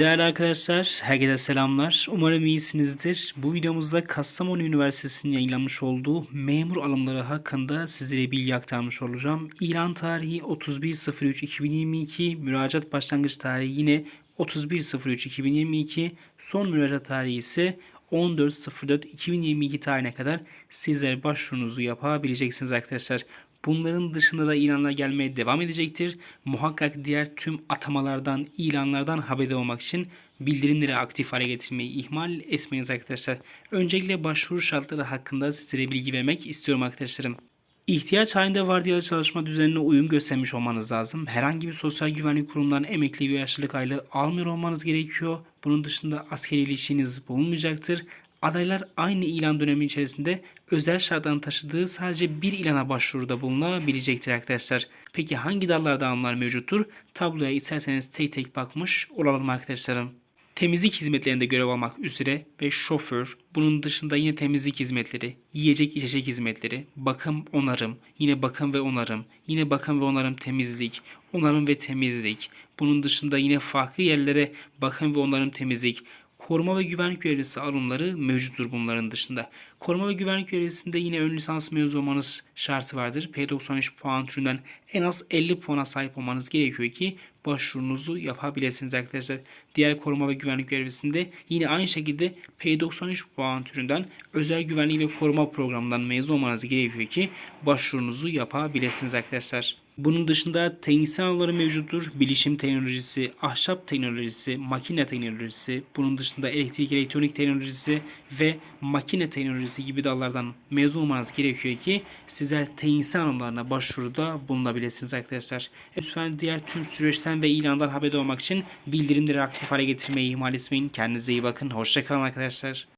Değerli arkadaşlar, herkese selamlar. Umarım iyisinizdir. Bu videomuzda Kastamonu Üniversitesi'nin yayınlanmış olduğu memur alımları hakkında sizlere bilgi aktarmış olacağım. İlan tarihi 31.03.2022, müracaat başlangıç tarihi yine 31.03.2022, son müracaat tarihi ise 14.04.2022 tarihine kadar sizler başvurunuzu yapabileceksiniz arkadaşlar. Bunların dışında da ilanlar gelmeye devam edecektir. Muhakkak diğer tüm atamalardan, ilanlardan haberdar olmak için bildirimleri aktif hale getirmeyi ihmal etmeyiniz arkadaşlar. Öncelikle başvuru şartları hakkında sizlere bilgi vermek istiyorum arkadaşlarım. İhtiyaç halinde vardiyalı çalışma düzenine uyum göstermiş olmanız lazım. Herhangi bir sosyal güvenlik kurumundan emekli ve yaşlılık aylığı almıyor olmanız gerekiyor. Bunun dışında askeri ilişkiniz bulunmayacaktır. Adaylar aynı ilan dönemi içerisinde özel şartlarını taşıdığı sadece bir ilana başvuruda bulunabilecektir arkadaşlar. Peki hangi dallarda alımlar mevcuttur? Tabloya isterseniz tek tek bakmış olalım arkadaşlarım. Temizlik hizmetlerinde görev almak üzere ve şoför, bunun dışında yine temizlik hizmetleri, yiyecek içecek hizmetleri, bakım onarım, yine bakım ve onarım, yine bakım ve onarım temizlik, onarım ve temizlik. Bunun dışında yine farklı yerlere bakım ve onarım temizlik, koruma ve güvenlik görevlisi alımları mevcuttur bunların dışında. Koruma ve güvenlik görevlisinde yine ön lisans mezunu olmanız şartı vardır. P93 puan türünden en az 50 puana sahip olmanız gerekiyor ki başvurunuzu yapabilirsiniz arkadaşlar. Diğer koruma ve güvenlik görevlisinde yine aynı şekilde P93 puan türünden özel güvenlik ve koruma programından mezun olmanız gerekiyor ki başvurunuzu yapabilirsiniz arkadaşlar. Bunun dışında teknisyen alanları mevcuttur. Bilişim teknolojisi, ahşap teknolojisi, makine teknolojisi, bunun dışında elektrik elektronik teknolojisi ve makine teknolojisi gibi dallardan mezun olmanız gerekiyor ki sizler teknisyen alanlarına başvuruda bulunabilirsiniz arkadaşlar. Lütfen diğer tüm süreçten ve ilandan haberdar olmak için bildirimleri aktif hale getirmeyi ihmal etmeyin. Kendinize iyi bakın. Hoşçakalın arkadaşlar.